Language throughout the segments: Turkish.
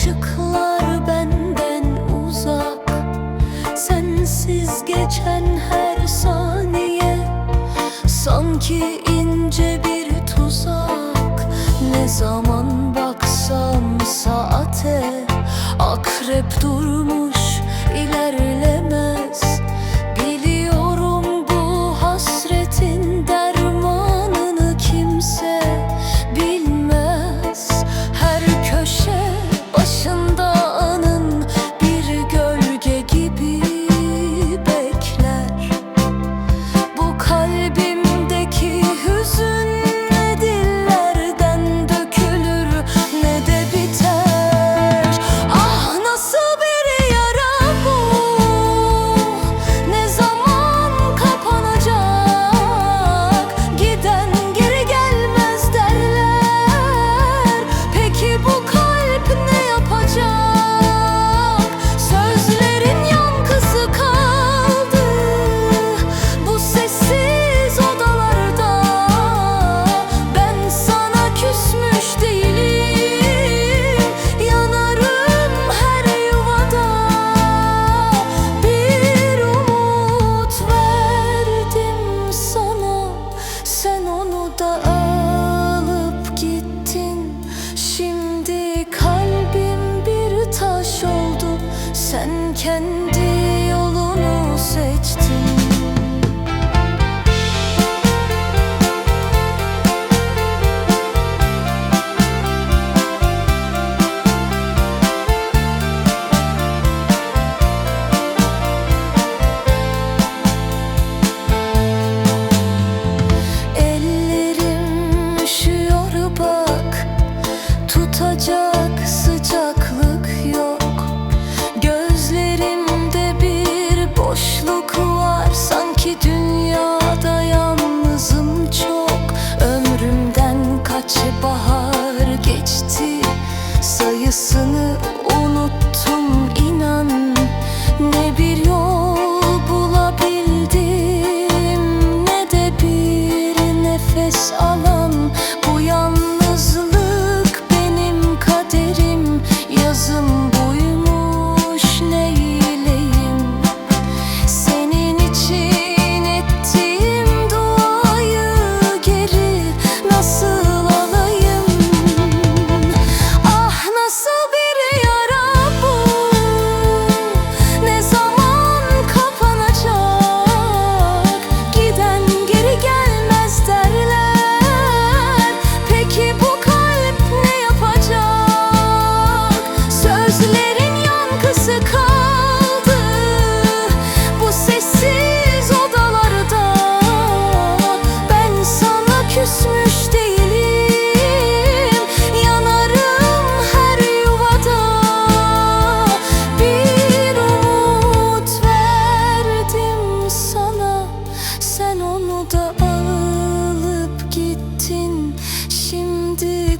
Işıklar benden uzak. Sensiz geçen her saniye Sanki ince bir tuzak. Ne zaman baksam saate Akrep durmuş onu da alıp gittin. Şimdi kalbim bir taş oldu. Sen kendi yolunu seçtin.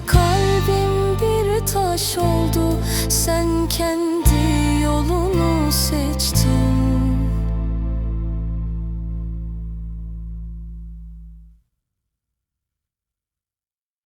Kalbim bir taş oldu. Sen kendi yolunu seçtin.